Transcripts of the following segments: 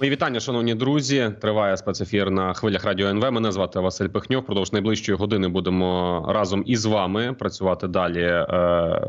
Мої вітання, шановні друзі. Триває спецефір на хвилях радіо НВ. Мене звати Василь Пихньов. Продовж найближчої години будемо разом із вами працювати далі, е,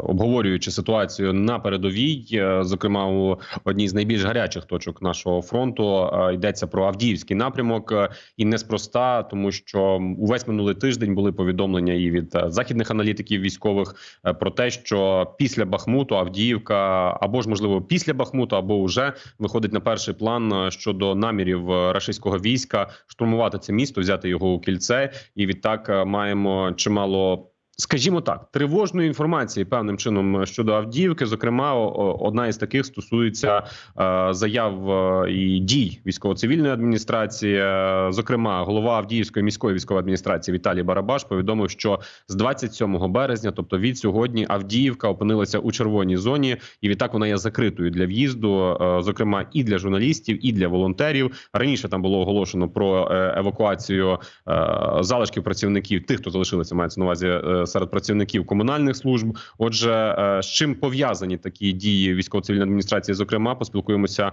обговорюючи ситуацію на передовій. Е, Зокрема, у одній з найбільш гарячих точок нашого фронту е, йдеться про Авдіївський напрямок, і неспроста, тому що увесь минулий тиждень були повідомлення і від західних аналітиків військових про те, що після Бахмуту Авдіївка або ж можливо після Бахмуту, або вже виходить на перший план щодо намірів е, рашистського війська штурмувати це місто, взяти його у кільце, і відтак е, маємо чимало. Скажімо так, тривожної інформації певним чином щодо Авдіївки. Зокрема, одна із таких стосується е, заяв е, і дій військово-цивільної адміністрації. Е, Зокрема, голова Авдіївської міської військової адміністрації Віталій Барабаш повідомив, що з 27 березня, тобто від сьогодні, Авдіївка опинилася у червоній зоні, і відтак вона є закритою для в'їзду, е, зокрема і для журналістів, і для волонтерів. Раніше там було оголошено про е, евакуацію е, залишків працівників, тих, хто залишилися, мається на увазі е, серед працівників комунальних служб. Отже, е, з чим пов'язані такі дії військово-цивільної адміністрації? Зокрема, поспілкуємося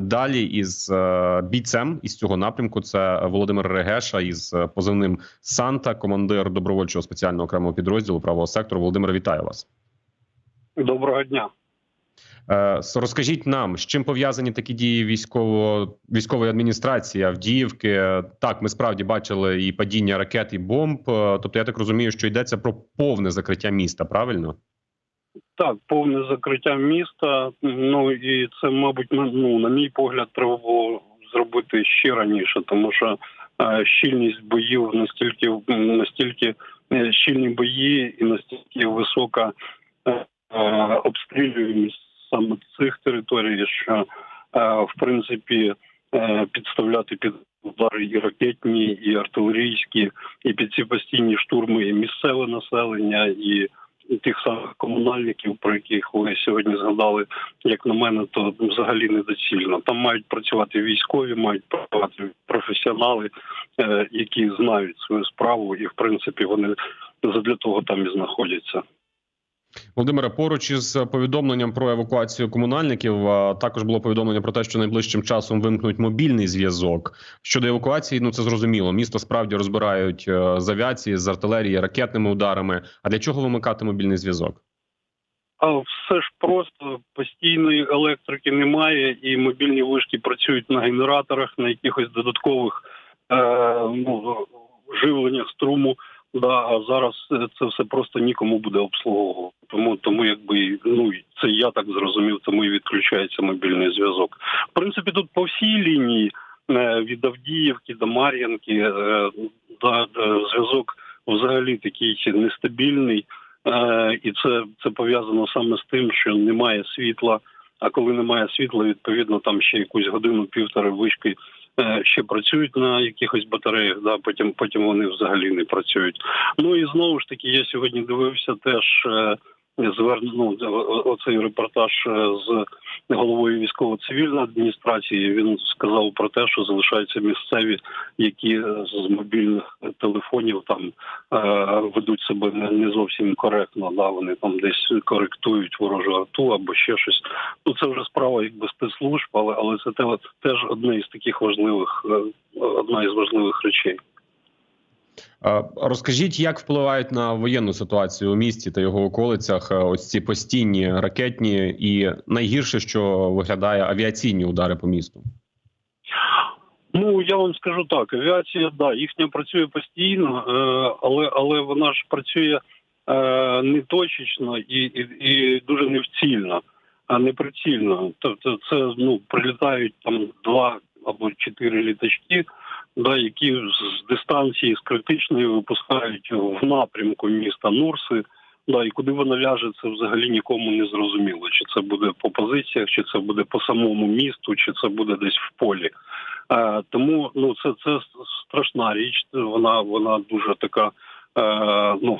далі із е, бійцем із цього напрямку. Це Володимир Регеша із е, позивним Санта, командир добровольчого спеціального окремого підрозділу правого сектору. Володимир, вітаю вас. Доброго дня. Е, Розкажіть нам, з чим пов'язані такі дії військово військової адміністрації Авдіївки? Так, ми справді бачили і падіння ракет, і бомб. Е, Тобто, я так розумію, що йдеться про повне закриття міста. Правильно? Так, повне закриття міста. Ну і це, мабуть, ну на мій погляд, треба було зробити ще раніше, тому що е, щільність боїв настільки настільки е, щільні бої і настільки висока е, е, обстрілюємість саме цих територій, що е, в принципі е, підставляти під удари і ракетні, і артилерійські, і під ці постійні штурми і місцеве населення, і тих самих комунальників, про яких ви сьогодні згадали, як на мене, то взагалі недоцільно. Там мають працювати військові, мають працювати професіонали, е, які знають свою справу, і в принципі вони задля того там і знаходяться. Володимире, поруч із повідомленням про евакуацію комунальників, також було повідомлення про те, що найближчим часом вимкнуть мобільний зв'язок. Щодо евакуації, ну це зрозуміло. Місто справді розбирають е, з авіації, з артилерії, ракетними ударами. А для чого вимикати мобільний зв'язок? А все ж просто постійної електрики немає, і мобільні вишки працюють на генераторах, на якихось додаткових е, ну, живленнях струму. Да, а зараз е, це все просто нікому буде обслуговувати. Тому тому якби ну це я так зрозумів, тому і відключається мобільний зв'язок. В принципі, тут по всій лінії е, від Авдіївки до Мар'янки е, да, зв'язок взагалі такий нестабільний. І це, це пов'язано саме з тим, що немає світла. А коли немає світла, відповідно там ще якусь годину-півтори вишки ще працюють на якихось батареях. Да, потім потім вони взагалі не працюють. Ну і знову ж таки, я сьогодні дивився теж. Е, Зверну ну, оцей репортаж е, з головою військово-цивільної адміністрації. Він сказав про те, що залишаються місцеві, які е, з мобільних телефонів там е, ведуть себе не, зовсім коректно. Да, вони там десь коректують ворожу арту або ще щось. Ну це вже справа якби спецслужб, але але це теж одне із таких важливих, одна із важливих речей. Е, Розкажіть, як впливають на воєнну ситуацію у місті та його околицях е, ось ці постійні ракетні і найгірше, що виглядає авіаційні удари по місту. Ну я вам скажу так: авіація, да, їхня працює постійно, е, але але вона ж працює не точечно і, і, і дуже невцільно, а не прицільно. Тобто, це ну прилітають там два або чотири літачки, да, які з дистанції з критичної випускають в напрямку міста Нурси. Да, і куди вона ляже, це взагалі нікому не зрозуміло. Чи це буде по позиціях, чи це буде по самому місту, чи це буде десь в полі. Е, тому ну це це страшна річ. Вона вона дуже така е, ну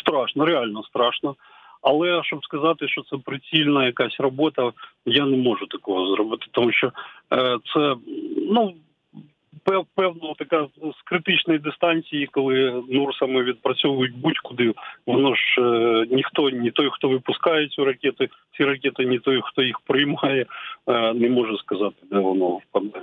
страшна, реально страшна. Але щоб сказати, що це прицільна якась робота, я не можу такого зробити, тому що е, це ну певно така з критичної дистанції, коли Нурсами відпрацьовують будь-куди, воно ж е, ніхто, ні той, хто випускає цю ракети, ці ракети, ні той, хто їх приймає, е, не може сказати, де воно впаде.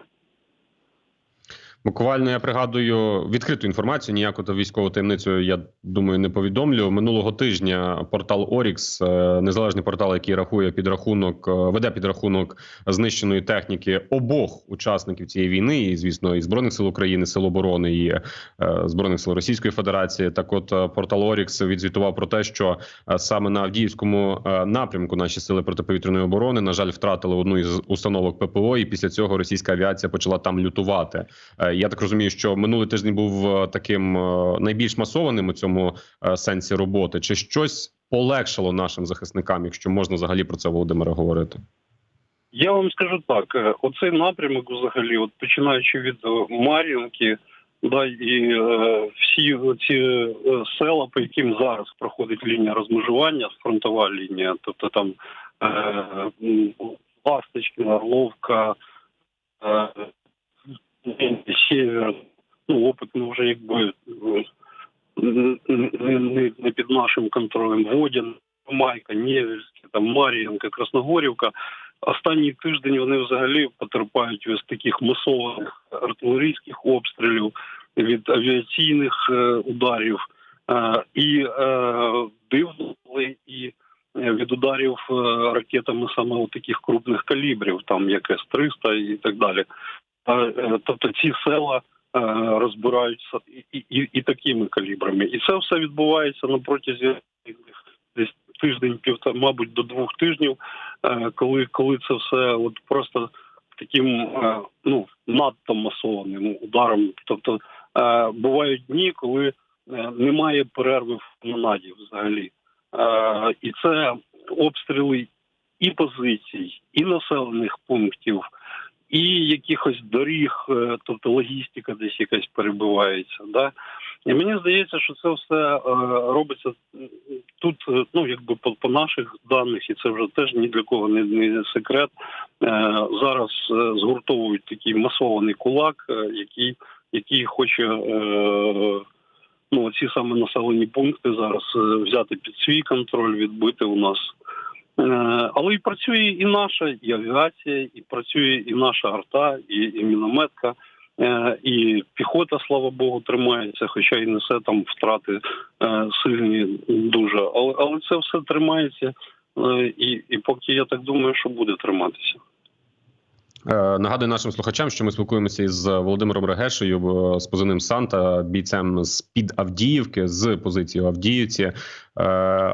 Буквально я пригадую відкриту інформацію. Ніяку та військову таємницю, я думаю, не повідомлю. Минулого тижня портал Орікс, незалежний портал, який рахує підрахунок, е, веде підрахунок знищеної техніки обох учасників цієї війни, і звісно, і збройних сил України, сил оборони і е, збройних сил Російської Федерації. Так, от е, портал Орікс відзвітував про те, що е, саме на Авдіївському е, напрямку наші сили протиповітряної оборони на жаль втратили одну із установок ППО, і після цього російська авіація почала там лютувати. Я так розумію, що минулий тиждень був е, таким е, найбільш масованим у цьому е, сенсі роботи. Чи щось полегшало нашим захисникам, якщо можна взагалі про це Володимире говорити? Я вам скажу так: оцей напрямок, взагалі, от починаючи від Мар'їнки, да і е, всі ці села, по яким зараз проходить лінія розмежування, фронтова лінія, тобто там е, Ласточкіна, Орловка, Сєвєр, ну опит ми вже якби не, не, під нашим контролем. Водян, Майка, Невельське, там Мар'їнка, Красногорівка. Останній тиждень вони взагалі потерпають від таких масованих артилерійських обстрілів, від авіаційних е, ударів. Е, і е, дивно, і від ударів ракетами саме от таких крупних калібрів, там як С-300 і так далі. Е, тобто ці села е, розбираються і, і, і такими калібрами. І це все відбувається на протязі десь тиждень, півтора, мабуть, до двох тижнів, е, коли, коли це все от просто таким ну надто масованим ударом. Тобто бувають дні, коли немає перерви в канонаді взагалі. І це обстріли і позицій, і населених пунктів, і якихось доріг, е, тобто логістика десь якась перебувається. Да? І мені здається, що це все е, робиться тут, е, ну якби по, по наших даних, і це вже теж ні для кого не, не секрет. Зараз згуртовують такий масований кулак, який, який хоче. Ну, ці саме населені пункти зараз взяти під свій контроль, відбити у нас. Е, Але і працює і наша, і авіація, і працює і наша арта, і, і мінометка, е, і піхота, слава Богу, тримається, хоча і несе там втрати е, сильні дуже. Але, але це все тримається, і, і поки я так думаю, що буде триматися. Нагадую нашим слухачам, що ми спілкуємося із Володимиром Регешею з позивним Санта, бійцем з під Авдіївки з позиції Авдіївці.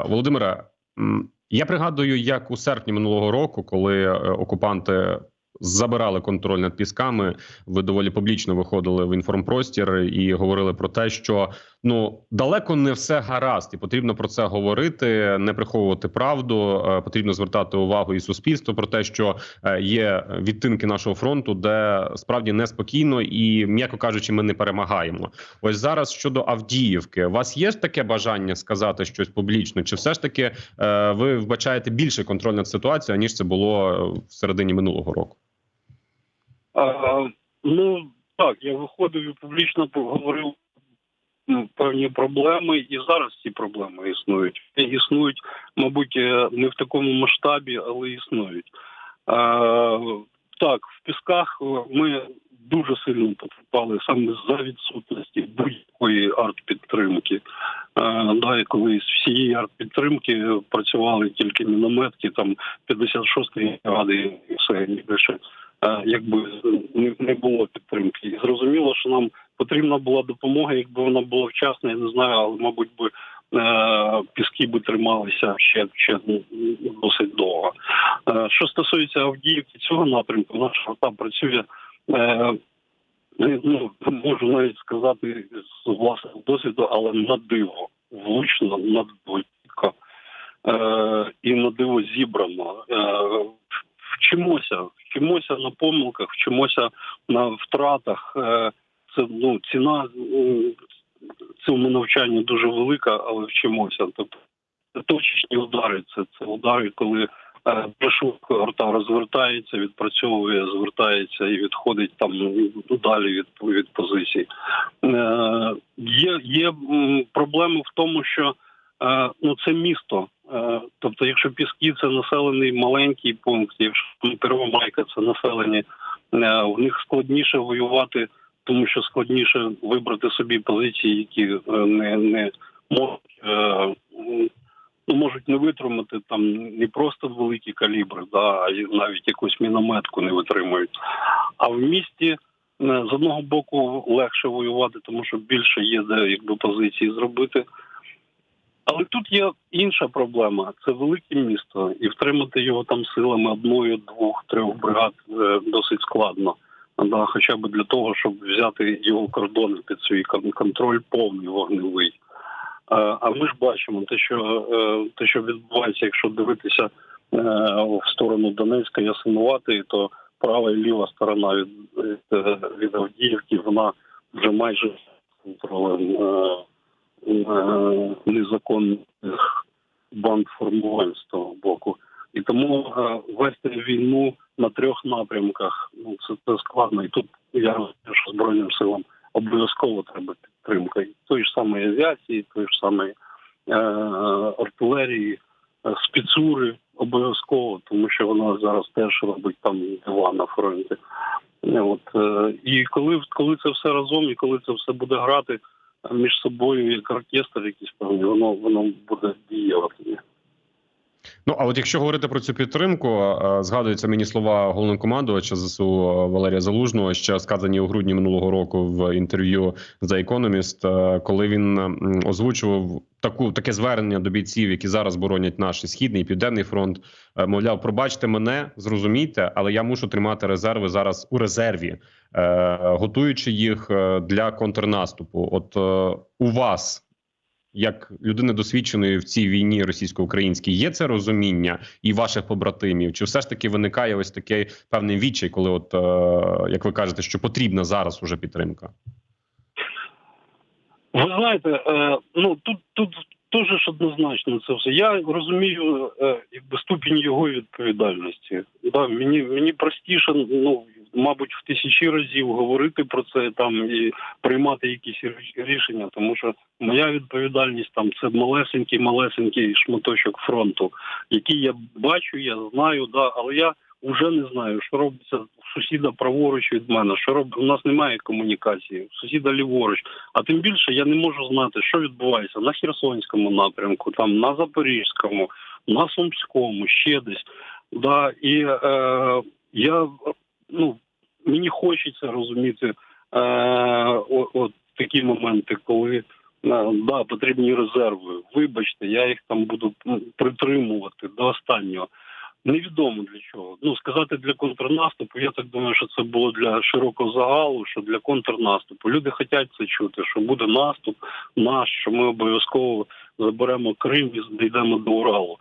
Володимире, м, я пригадую, як у серпні минулого року, коли е, окупанти забирали контроль над пісками, ви доволі публічно виходили в інформпростір і говорили про те, що ну далеко не все гаразд, і потрібно про це говорити, не приховувати правду. Е, Потрібно звертати увагу і суспільство про те, що е, є відтинки нашого фронту, де справді неспокійно і, м'яко кажучи, ми не перемагаємо. Ось зараз щодо Авдіївки, у вас є ж таке бажання сказати щось публічно, чи все ж таки е, ви вбачаєте більше контроль над ситуацією, ніж це було в середині минулого року? А, ну так, я виходив і публічно говорив певні проблеми, і зараз ці проблеми існують. Існують, мабуть, е, не в такому масштабі, але існують. А, так, в пісках е, ми дуже сильно потерпали саме за відсутності будь-якої арт-підтримки. Да, і коли з всієї арт-підтримки працювали тільки мінометки, там 56-ї бригади і все більше е, якби не, було підтримки. Зрозуміло, що нам потрібна була допомога, якби вона була вчасна, я не знаю, але мабуть би е, піски би трималися ще, ще досить довго. Е, що стосується Авдіївки цього напрямку, наша рота працює. Е, Ну, можу навіть сказати з власного досвіду, але на диво, влучно, на диво і на диво зібрано. Вчимося, вчимося на помилках, вчимося на втратах. Це ну ціна цьому навчанню дуже велика, але вчимося. Тобто це точечні удари, це, це удари, коли е, швидко арта розвертається, відпрацьовує, звертається і відходить там ну, далі від, від позицій. Е, є є м, проблеми в тому, що е, ну це місто. Е, тобто, якщо Піски це населений маленький пункт, якщо Первомайка це населені, е, в них складніше воювати, тому що складніше вибрати собі позиції, які е, не, не можуть. Е, Ну, можуть не витримати там не просто великі калібри, да, а навіть якусь мінометку не витримують. А в місті е, з одного боку легше воювати, тому що більше є де якби позиції зробити. Але тут є інша проблема: це велике місто, і втримати його там силами одної, двох, трьох бригад досить складно. Да, хоча б для того, щоб взяти його кордони під свій контроль повний вогневий. Е, А ми ж бачимо те, що е, те, що відбувається, якщо дивитися е, в сторону Донецька, Ясинувати, то права і ліва сторона від, від, Авдіївки, вона вже майже незаконних банд формувань з того боку. І тому е, вести війну на трьох напрямках ну це, це складно. І тут я розумію, що збройним силам обов'язково треба підтримка і тої ж самої авіації, тої ж самої е, артилерії, е, спецури обов'язково, тому що вона зараз теж робить там дива на фронті. Е, От е, і коли коли це все разом, і коли це все буде грати е, між собою як оркестр, якийсь певний, воно воно буде тоді. Ну а от якщо говорити про цю підтримку, згадуються мені слова головнокомандувача ЗСУ Валерія Залужного, що сказані у грудні минулого року в інтерв'ю за Economist, е, коли він озвучував таку таке звернення до бійців, які зараз боронять наш східний і південний фронт. Е, Мовляв, пробачте мене, зрозумійте, але я мушу тримати резерви зараз у резерві, е, готуючи їх е, для контрнаступу. От у вас як людини досвідченої в цій війні російсько-українській, є це розуміння і ваших побратимів? Чи все ж таки виникає ось такий певний відчай, коли, от е, як ви кажете, що потрібна зараз уже підтримка? Ви знаєте, е, ну тут тут дуже ж однозначно це все. Я розумію, е, ступінь його відповідальності. Да, мені мені простіше, ну мабуть, в тисячі разів говорити про це там і приймати якісь рішення, тому що моя відповідальність там це малесенький, малесенький шматочок фронту, який я бачу, я знаю, да, але я вже не знаю, що робиться сусіда праворуч від мене. Що роб... у нас немає комунікації, сусіда ліворуч. А тим більше я не можу знати, що відбувається на Херсонському напрямку, там на Запорізькому, на Сумському, ще десь. Да, і е, я ну мені хочеться розуміти е, о- от такі моменти, коли е, да, потрібні резерви. Вибачте, я їх там буду притримувати до останнього. Невідомо для чого. Ну сказати для контрнаступу. Я так думаю, що це було для широкого загалу, що для контрнаступу. Люди хочуть це чути, що буде наступ наш, що ми обов'язково заберемо Крим і дійдемо до Уралу.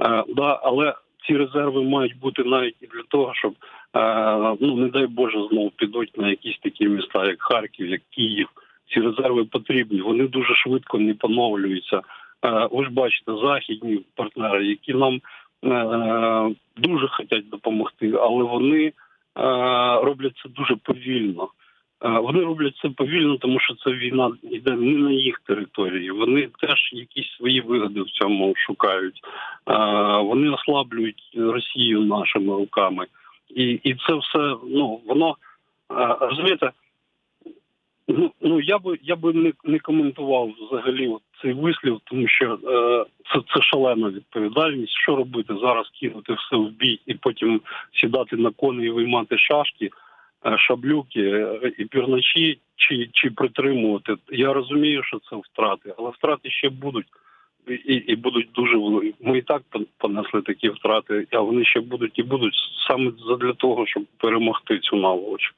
Е, да, але ці резерви мають бути навіть і для того, щоб ну не дай Боже знову підуть на якісь такі міста, як Харків, як Київ. Ці резерви потрібні. Вони дуже швидко не поновлюються. Е, ви ж бачите, західні партнери, які нам е, дуже хочуть допомогти, але вони е, роблять це дуже повільно. Е, Вони роблять це повільно, тому що це війна йде не на їх території. Вони теж якісь свої вигоди в цьому шукають. Е, Вони ослаблюють Росію нашими руками, і, і це все ну воно е, розумієте. Ну, ну я би я би не, не коментував взагалі от цей вислів, тому що е, це, це шалена відповідальність. Що робити зараз? Кинути все в бій і потім сідати на кони і виймати шашки, е, шаблюки е, і пірначі, чи, чи притримувати. Я розумію, що це втрати, але втрати ще будуть. І, і будуть дуже. Ми і так понесли такі втрати, а вони ще будуть і будуть саме для того, щоб перемогти цю наволоч.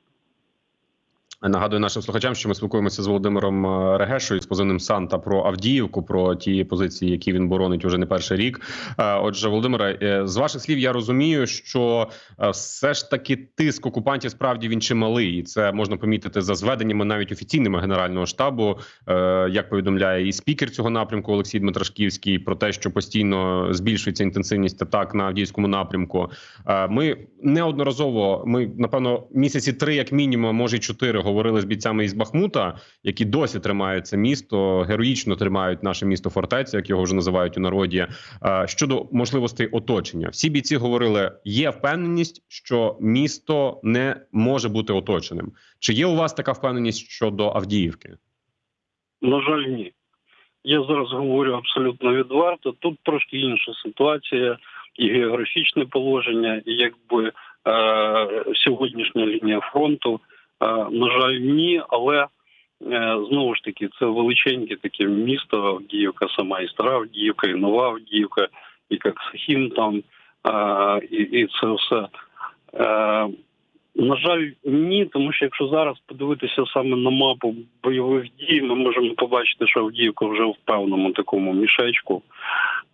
Нагадую нашим слухачам, що ми спілкуємося з Володимиром е, Регешою з позивним Санта про Авдіївку, про ті позиції, які він боронить уже не перший рік. Е, Отже, Володимире, е, з ваших слів я розумію, що все ж таки тиск окупантів справді він чималий, і це можна помітити за зведеннями навіть офіційними генерального штабу, як повідомляє і спікер цього напрямку Олексій Дмитрашківський, про те, що постійно збільшується інтенсивність атак на Авдіївському напрямку. Ми неодноразово, ми напевно місяці три, як мінімум, може й чотири, говорили з бійцями із Бахмута, які досі тримають це місто, героїчно тримають наше місто фортеця, як його вже називають у народі. Е, Щодо можливостей оточення, всі бійці говорили: є впевненість, що місто не може бути оточеним. Чи є у вас така впевненість щодо Авдіївки? На жаль, ні. Я зараз говорю абсолютно відверто. Тут трошки інша ситуація, і географічне положення, і якби е, сьогоднішня лінія фронту. Е, на жаль, ні, але е, знову ж таки це величеньке таке місто Авдіївка, сама і стара Авдіївка, і нова Авдіївка, і Каксахін там, е, і, і це все. Е, на жаль, ні, тому що якщо зараз подивитися саме на мапу бойових дій, ми можемо побачити, що Авдіївка вже в певному такому мішечку.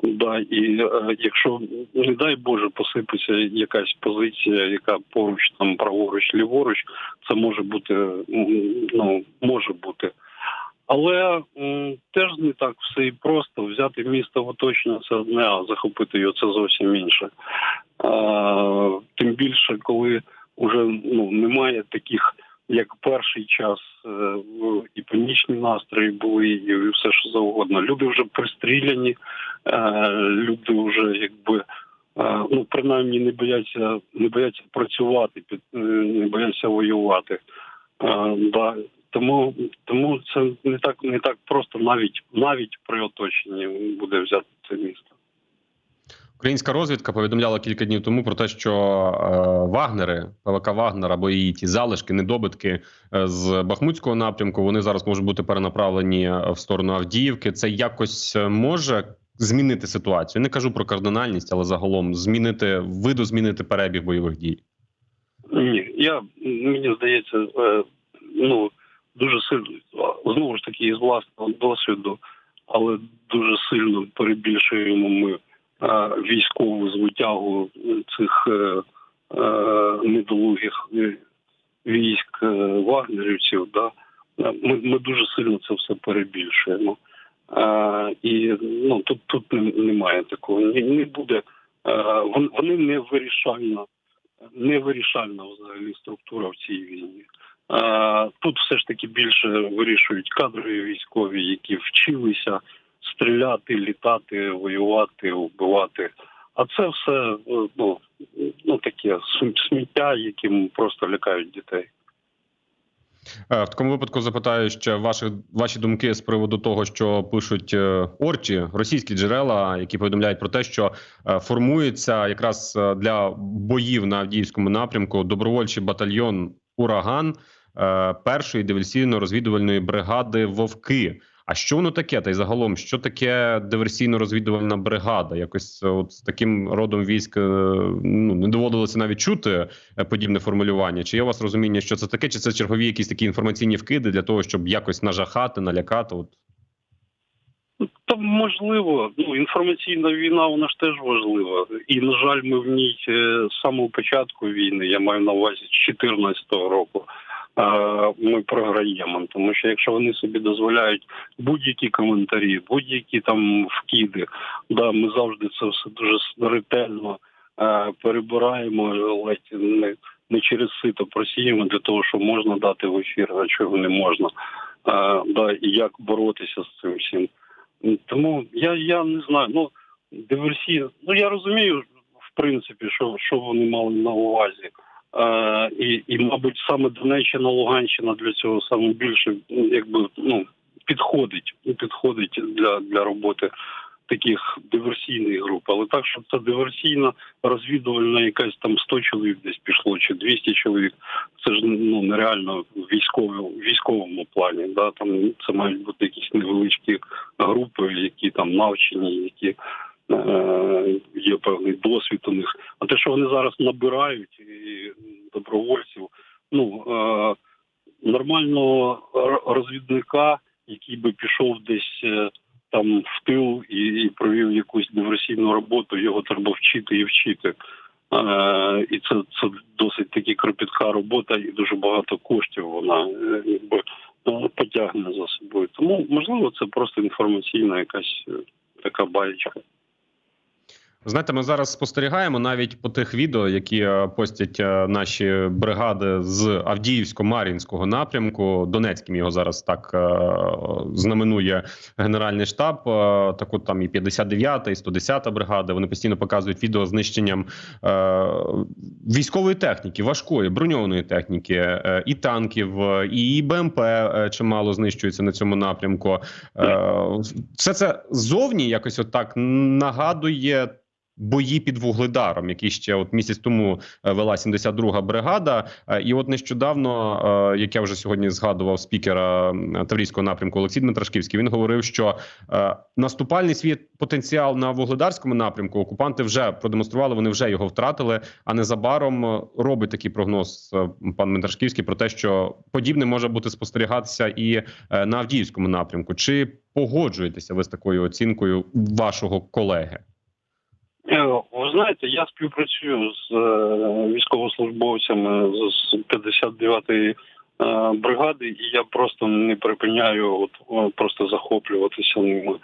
Да, і е, якщо, не дай Боже, посипеться якась позиція, яка поруч там праворуч, ліворуч, це може бути ну може бути. Але м, теж не так все і просто взяти місто в оточення це одне, а захопити його це зовсім інше. А, тим більше, коли вже ну немає таких, як перший час, е, і панічні настрої були, і все що завгодно. Люди вже пристріляні, е, люди вже якби. е, Ну, принаймні не бояться, не бояться працювати, під- не бояться воювати. Е, Да. Тому, тому це не так не так просто навіть навіть при оточенні буде взяти це місто. Українська розвідка повідомляла кілька днів тому про те, що е, Вагнери, ПВК Вагнер або її ті залишки, недобитки е, з Бахмутського напрямку, вони зараз можуть бути перенаправлені е, в сторону Авдіївки. Це якось е, може змінити ситуацію. Не кажу про кардинальність, але загалом змінити виду, змінити перебіг бойових дій. Ні, я мені здається, е, ну дуже сильно знову ж таки із власного досвіду, але дуже сильно перебільшуємо ми військову звитягу цих е, е, недолугих е, військ е, вагнерівців. Да? Е, Ми, ми дуже сильно це все перебільшуємо. Е, і ну тут тут немає такого. Не, не буде. Е, вон- вони не вирішально невирішальна взагалі структура в цій війні. Е, Тут все ж таки більше вирішують кадрові військові, які вчилися стріляти, літати, воювати, вбивати. А це все е, ну, ну таке сміття, яким просто лякають дітей. Е, В такому випадку запитаю ще ваші, ваші думки з приводу того, що пишуть е, орчі російські джерела, які повідомляють про те, що формується якраз для боїв на Авдіївському напрямку добровольчий батальйон Ураган першої диверсійно-розвідувальної бригади Вовки. А що воно таке? Та й загалом, що таке диверсійно-розвідувальна бригада? Якось е, от з таким родом військ е, ну не доводилося навіть чути е, подібне формулювання. Чи є у вас розуміння, що це таке? Чи це чергові якісь такі інформаційні вкиди для того, щоб якось нажахати, налякати? От Та можливо, ну інформаційна війна, вона ж теж важлива. І на жаль, ми в ній з самого початку війни, я маю на увазі з 2014 року. Е, Ми програємо, тому що якщо вони собі дозволяють будь-які коментарі, будь-які там вкиди, да, ми завжди це все дуже ретельно е, перебираємо, ледь не, не через сито просіємо для того, що можна дати в ефір, а чого не можна. Е, Да, і як боротися з цим всім. Тому я, я не знаю. Ну диверсія. Ну я розумію, в принципі, що, що вони мали на увазі. Е, і, і, мабуть, саме Донеччина, Луганщина для цього саме більше ну, якби ну підходить, підходить для, для роботи таких диверсійних груп. Але так, щоб це диверсійна розвідувальна якась там 100 чоловік десь пішло, чи 200 чоловік. Це ж ну нереально в військовому військовому плані. Да там це мають бути якісь невеличкі групи, які там навчені, які є певний досвід у них. А те, що вони зараз набирають і добровольців, ну е, нормального розвідника, який би пішов десь е, там в тил і, провів якусь диверсійну роботу, його треба вчити і вчити. Е, і це, це досить таки кропітка робота, і дуже багато коштів вона е, якби е, потягне за собою. Тому можливо, це просто інформаційна якась е, така баєчка. Знаєте, ми зараз спостерігаємо навіть по тих відео, які е, постять е, наші бригади з Авдіївсько-Мар'їнського напрямку. Донецьким його зараз так е, знаменує Генеральний штаб. Так от там і 59-та, і 110-та бригади. Вони постійно показують відео знищенням військової техніки, важкої броньованої техніки, і танків, і БМП чимало знищується на цьому напрямку. Все це зовні якось отак нагадує бої під вугледаром, які ще от місяць тому е, вела 72-га бригада. Е, І от нещодавно, е, як я вже сьогодні згадував спікера Таврійського напрямку Олексій Дмитрашківський, він говорив, що наступальний свій потенціал на вугледарському напрямку окупанти вже продемонстрували, вони вже його втратили. А незабаром робить такий прогноз пан Дмитрашківський про те, що подібне може бути спостерігатися і на Авдіївському напрямку. Чи погоджуєтеся ви з такою оцінкою вашого колеги? Е, Ви знаєте, я співпрацюю з е, військовослужбовцями з 59-ї е, бригади, і я просто не припиняю от просто захоплюватися ними.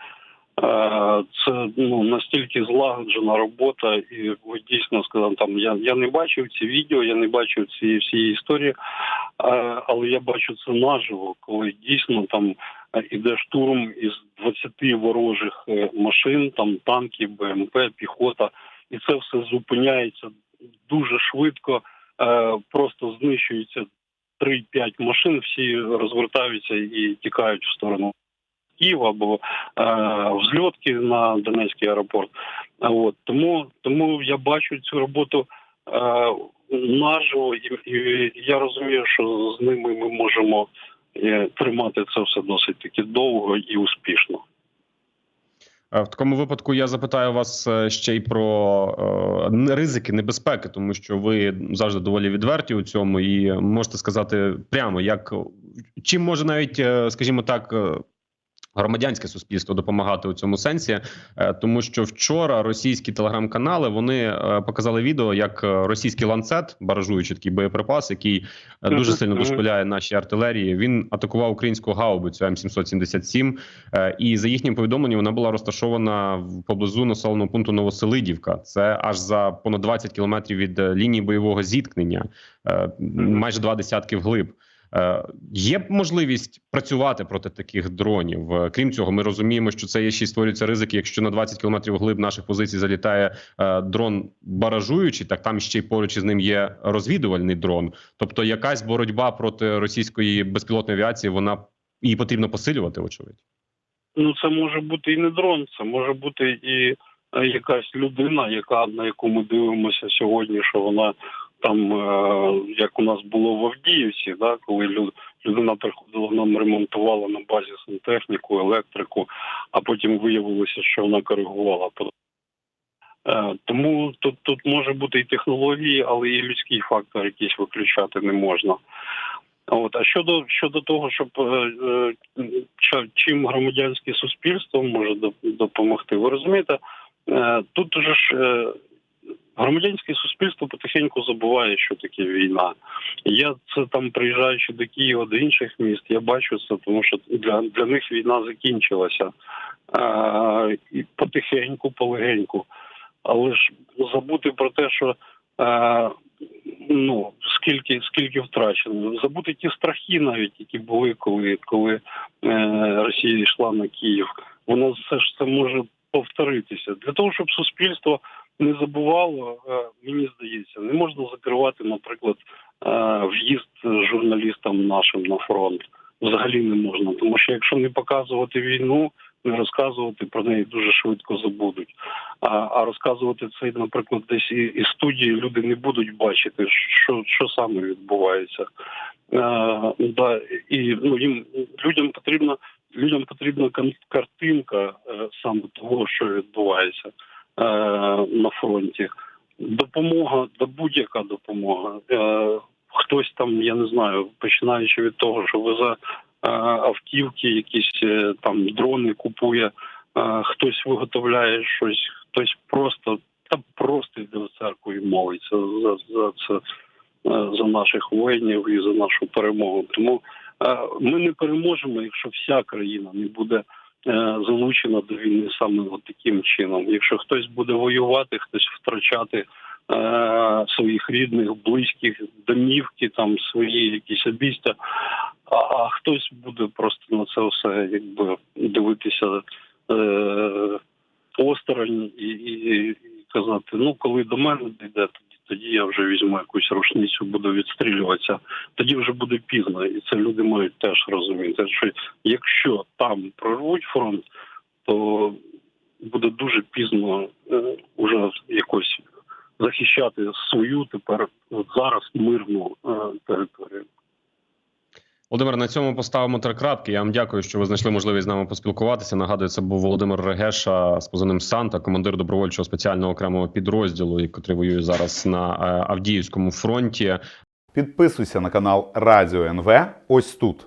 Це ну настільки злагоджена робота, і ви дійсно сказав, там я, я не бачив ці відео, я не бачив ці всі історії, але я бачу це наживо, коли дійсно там іде штурм із 20 ворожих е, машин, там танки, БМП, піхота, і це все зупиняється дуже швидко, е, просто знищується 3-5 машин, всі розвертаються і тікають в сторону Києва або е, взльотки на Донецький аеропорт. От тому, тому я бачу цю роботу е, наживо, і, і я розумію, що з ними ми можемо е, тримати це все досить таки довго і успішно. Е, В такому випадку я запитаю вас е, ще й про е, ризики, небезпеки, тому що ви завжди доволі відверті у цьому, і можете сказати прямо, як чим може навіть, скажімо так. Громадянське суспільство допомагати у цьому сенсі, е, тому що вчора російські телеграм-канали вони е, показали відео, як російський ланцет, баражуючи такий боєприпас, який е, дуже сильно дошкуляє нашій артилерії. Він атакував українську гаубицю М777, Е, І за їхнім повідомленням вона була розташована поблизу населеного пункту Новоселидівка. Це аж за понад 20 кілометрів від лінії бойового зіткнення, майже два десятки вглиб. Е, Є можливість працювати проти таких дронів. Е, Крім цього, ми розуміємо, що це є ще створюються ризики. Якщо на 20 кілометрів вглиб наших позицій залітає е, дрон баражуючий, так там ще й поруч із ним є розвідувальний дрон. Тобто, якась боротьба проти російської безпілотної авіації, вона її потрібно посилювати, очевидь. Ну, це може бути і не дрон, це може бути і якась людина, яка на яку ми дивимося сьогодні, що вона там, е, як у нас було в Авдіївці, да, коли лю- людина приходила, нам ремонтувала на базі сантехніку, електрику, а потім виявилося, що вона коригувала. Е, Тому тут, тут може бути і технології, але і людський фактор якийсь виключати не можна. От а щодо щодо того, щоб е, чим громадянське суспільство може допомогти, ви розумієте, тут же ж громадянське суспільство потихеньку забуває, що таке війна. Я це там приїжджаючи до Києва, до інших міст, я бачу це, тому що для, для них війна закінчилася е, і потихеньку, полегеньку. Але ж забути про те, що е, ну скільки скільки втрачено, забути ті страхи, навіть які були, коли коли е, Росія йшла на Київ. Воно все ж це може повторитися для того, щоб суспільство не забувало. Е, мені здається, не можна закривати, наприклад, е, в'їзд журналістам нашим на фронт. Взагалі не можна, тому що якщо не показувати війну, не розказувати про неї дуже швидко забудуть. А, розказувати це, наприклад, десь і, студії люди не будуть бачити, що, що саме відбувається. Е, да, і ну, їм людям потрібна людям потрібна картинка саме того, що відбувається на фронті. Допомога, да будь-яка допомога. Е, хтось там, я не знаю, починаючи від того, що везе е, автівки, якісь е, там дрони купує, е, хтось виготовляє щось, хтось просто та просто йде в церкву і молиться за, за це е, за наших воїнів і за нашу перемогу. Тому е, ми не переможемо, якщо вся країна не буде е, залучена до війни саме от таким чином. Якщо хтось буде воювати, хтось втрачати е, своїх рідних, близьких, домівки, там свої якісь обійстя, а, а хтось буде просто на це все якби дивитися е, осторонь і, і, і казати: ну коли до мене дійде, я вже візьму якусь рушницю, буду відстрілюватися. Тоді вже буде пізно, і це люди мають теж розуміти. Що якщо там прорвуть фронт, то буде дуже пізно е, уже якось захищати свою тепер зараз мирну е, територію. Володимир, на цьому поставимо три крапки. Я вам дякую, що ви знайшли можливість з нами поспілкуватися. Нагадую, це був Володимир Регеша з позивним Санта, командир добровольчого спеціального окремого підрозділу, який воює зараз на е, Авдіївському фронті. Підписуйся на канал Радіо НВ ось тут.